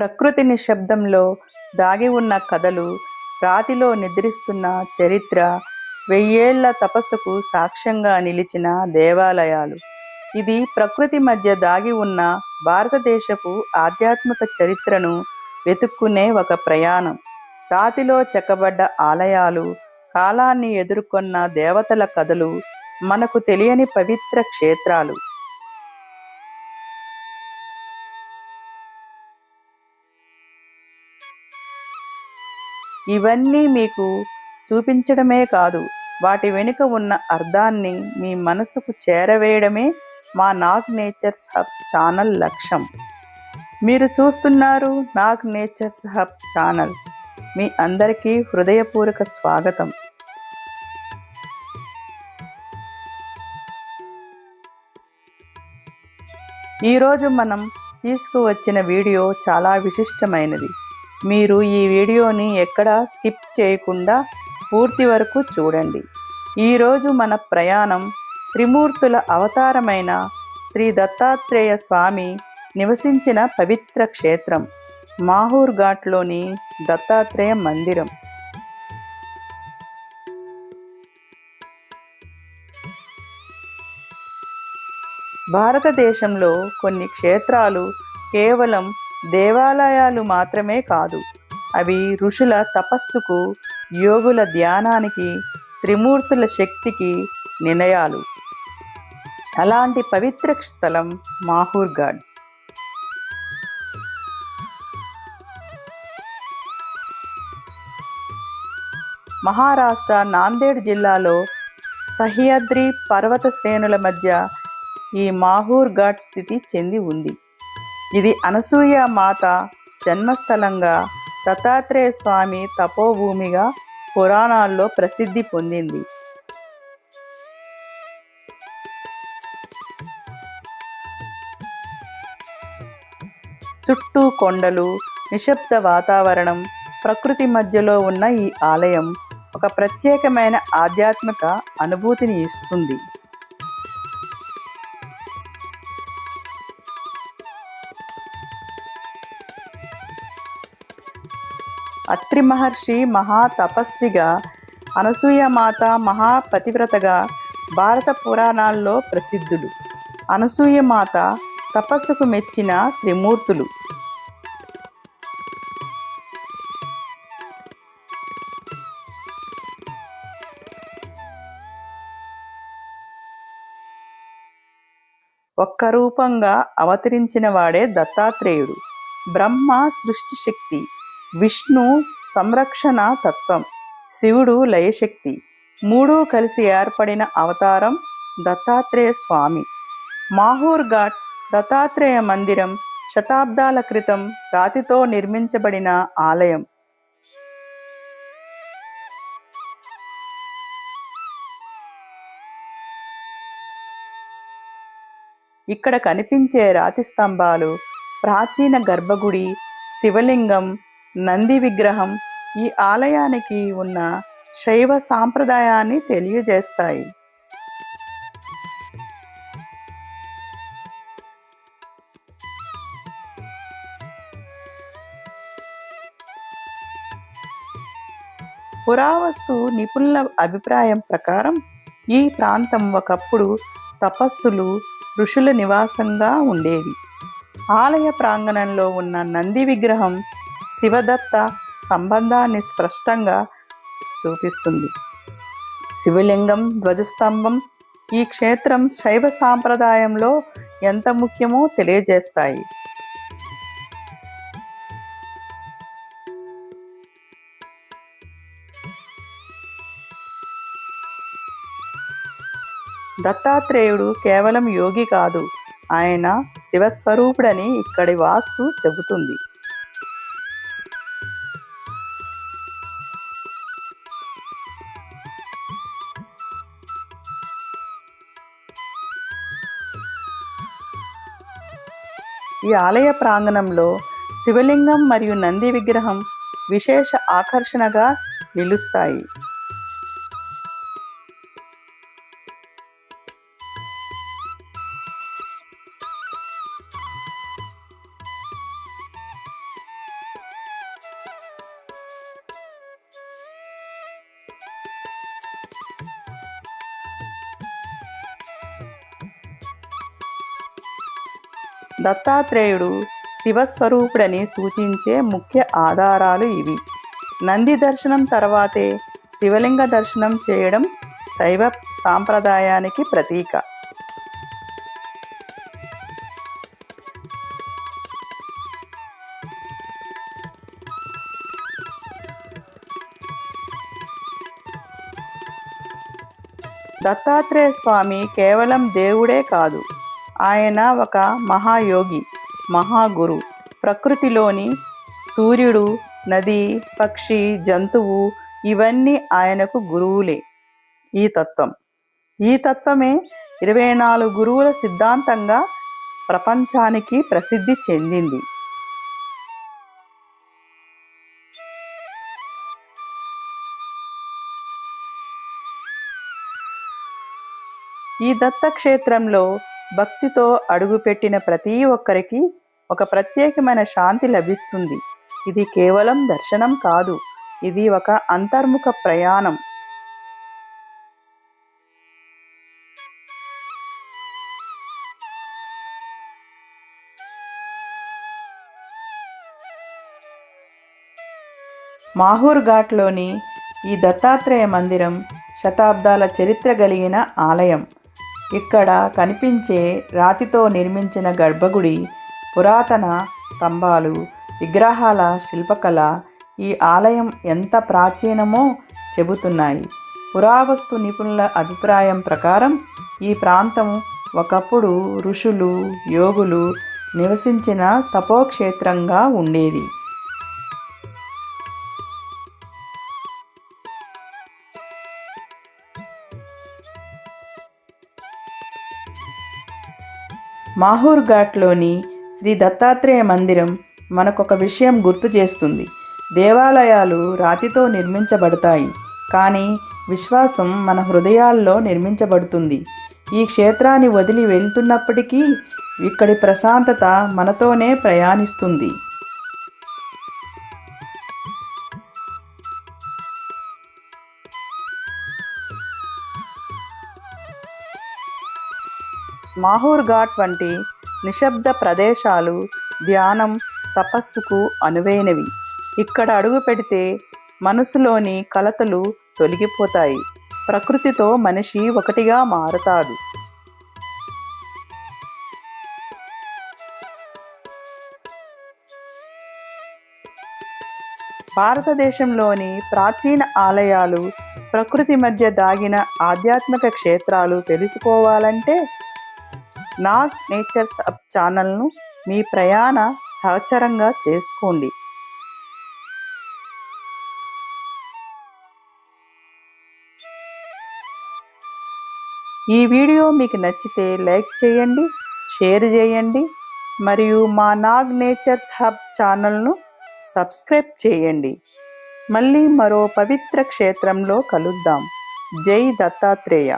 ప్రకృతి నిశ్శబ్దంలో దాగి ఉన్న కథలు రాతిలో నిద్రిస్తున్న చరిత్ర వెయ్యేళ్ళ తపస్సుకు సాక్ష్యంగా నిలిచిన దేవాలయాలు. ఇది ప్రకృతి మధ్య దాగి ఉన్న భారతదేశపు ఆధ్యాత్మిక చరిత్రను వెతుక్కునే ఒక ప్రయాణం. రాతిలో చెక్కబడ్డ ఆలయాలు కాలాన్ని ఎదుర్కొన్న దేవతల కథలు మనకు తెలియని పవిత్ర క్షేత్రాలు. ఇవన్నీ మీకు చూపించడమే కాదు వాటి వెనుక ఉన్న అర్థాన్ని మీ మనసుకు చేరవేయడమే మా నాగ్ నేచర్స్ హబ్ ఛానల్ లక్ష్యం. మీరు చూస్తున్నారు నాగ్ నేచర్స్ హబ్ ఛానల్. మీ అందరికీ హృదయపూర్వక స్వాగతం. ఈరోజు మనం తీసుకువచ్చిన వీడియో చాలా విశిష్టమైనది. మీరు ఈ వీడియోని ఎక్కడా స్కిప్ చేయకుండా పూర్తి వరకు చూడండి. ఈరోజు మన ప్రయాణం త్రిమూర్తుల అవతారమైన శ్రీ దత్తాత్రేయ స్వామి నివసించిన పవిత్ర క్షేత్రం మాహూర్ ఘాట్లోని దత్తాత్రేయ మందిరం. భారతదేశంలో కొన్ని క్షేత్రాలు కేవలం దేవాలయాలు మాత్రమే కాదు అవి ఋషుల తపస్సుకు యోగుల ధ్యానానికి త్రిమూర్తుల శక్తికి నిలయాలు అలాంటి పవిత్ర స్థలం మాహూర్ఘాట్ మహారాష్ట్ర నాందేడ్ జిల్లాలో సహ్యాద్రి పర్వత శ్రేణుల మధ్య ఈ మాహూర్ ఘాట్ స్థితి చెంది ఉంది. ఇది అనసూయ మాత జన్మస్థలంగా దత్తాత్రేయ స్వామి తపోభూమిగా పురాణాల్లో ప్రసిద్ధి పొందింది. చుట్టూ కొండలు నిశ్శబ్ద వాతావరణం ప్రకృతి మధ్యలో ఉన్న ఈ ఆలయం ఒక ప్రత్యేకమైన ఆధ్యాత్మిక అనుభూతిని ఇస్తుంది. అత్రి మహర్షి మహా తపస్విగా అనసూయ మాత మహాపతివ్రతగా భారత పురాణాల్లో ప్రసిద్ధులు. అనసూయ మాత తపస్సుకు మెచ్చిన త్రిమూర్తులు. ఒక్క రూపంగా అవతరించిన వాడే దత్తాత్రేయుడు. బ్రహ్మ సృష్టి శక్తి. విష్ణు సంరక్షణ తత్వం. శివుడు లయశక్తి. మూడూ కలిసి ఏర్పడిన అవతారం దత్తాత్రేయ స్వామి. మాహూర్ ఘాట్ దత్తాత్రేయ మందిరం శతాబ్దాల క్రితం రాతితో నిర్మించబడిన ఆలయం. ఇక్కడ కనిపించే రాతి స్తంభాలు ప్రాచీన గర్భగుడి శివలింగం నంది విగ్రహం ఈ ఆలయానికి ఉన్న శైవ సాంప్రదాయాన్ని తెలియజేస్తాయి. పురావస్తు నిపుణుల అభిప్రాయం ప్రకారం ఈ ప్రాంతం ఒకప్పుడు తపస్సులు ఋషుల నివాసంగా ఉండేవి. ఆలయ ప్రాంగణంలో ఉన్న నంది విగ్రహం శివదత్త సంబంధాన్ని స్పష్టంగా చూపిస్తుంది. శివలింగం ధ్వజస్తంభం ఈ క్షేత్రం శైవ సాంప్రదాయంలో ఎంత ముఖ్యమో తెలియజేస్తాయి. దత్తాత్రేయుడు కేవలం యోగి కాదు ఆయన శివస్వరూపుడని ఇక్కడి వాస్తు చెబుతుంది. ఈ ఆలయ ప్రాంగణంలో శివలింగం మరియు నంది విగ్రహం విశేష ఆకర్షణగా నిలుస్తాయి. దత్తాత్రేయుడు శివస్వరూపుడని సూచించే ముఖ్య ఆధారాలు ఇవి. నంది దర్శనం తర్వాతే శివలింగ దర్శనం చేయడం శైవ సాంప్రదాయానికి ప్రతీక. దత్తాత్రేయ స్వామి కేవలం దేవుడే కాదు. ఆయన ఒక మహాయోగి మహాగురు. ప్రకృతిలోని సూర్యుడు నది పక్షి జంతువు ఇవన్నీ ఆయనకు గురువులే. ఈ తత్వం. ఈ తత్వమే ఇరవై నాలుగు గురువుల సిద్ధాంతంగా ప్రపంచానికి ప్రసిద్ధి చెందింది. ఈ దత్తక్షేత్రంలో భక్తితో అడుగుపెట్టిన ప్రతి ఒక్కరికి ఒక ప్రత్యేకమైన శాంతి లభిస్తుంది. ఇది కేవలం దర్శనం కాదు ఇది ఒక అంతర్ముఖ ప్రయాణం. మాహూర్ ఘాట్లోని ఈ దత్తాత్రేయ మందిరం శతాబ్దాల చరిత్ర కలిగిన ఆలయం. ఇక్కడ కనిపించే రాతితో నిర్మించిన గర్భగుడి పురాతన స్తంభాలు విగ్రహాల శిల్పకళ ఈ ఆలయం ఎంత ప్రాచీనమో చెబుతున్నాయి. పురావస్తు నిపుణుల అభిప్రాయం ప్రకారం ఈ ప్రాంతం ఒకప్పుడు ఋషులు యోగులు నివసించిన తపోక్షేత్రంగా ఉండేది. మాహూర్ ఘాట్లోని శ్రీ దత్తాత్రేయ మందిరం మనకొక విషయం గుర్తు చేస్తుంది. దేవాలయాలు రాతితో నిర్మించబడతాయి. కానీ విశ్వాసం మన హృదయాల్లో నిర్మించబడుతుంది. ఈ క్షేత్రాన్ని వదిలి వెళ్తున్నప్పటికీ ఇక్కడి ప్రశాంతత మనతోనే ప్రయాణిస్తుంది. మాహూర్ ఘాట్ వంటి నిశ్శబ్ద ప్రదేశాలు ధ్యానం తపస్సుకు అనువైనవి. ఇక్కడ అడుగు పెడితే మనసులోని కలతలు తొలగిపోతాయి. ప్రకృతితో మనిషి ఒకటిగా మారుతాడు. భారతదేశంలోని ప్రాచీన ఆలయాలు ప్రకృతి మధ్య దాగిన ఆధ్యాత్మిక క్షేత్రాలు తెలుసుకోవాలంటే నాగ్ నేచర్స్ అప్ ఛానల్ను మీ ప్రయాణ సహచరంగా చేసుకోండి. ఈ వీడియో మీకు నచ్చితే లైక్ చేయండి షేర్ చేయండి మరియు మా నాగ్ నేచర్స్ హబ్ ఛానల్ను సబ్స్క్రైబ్ చేయండి. మళ్ళీ మరో పవిత్ర క్షేత్రంలో కలుద్దాం. జై దత్తాత్రేయ.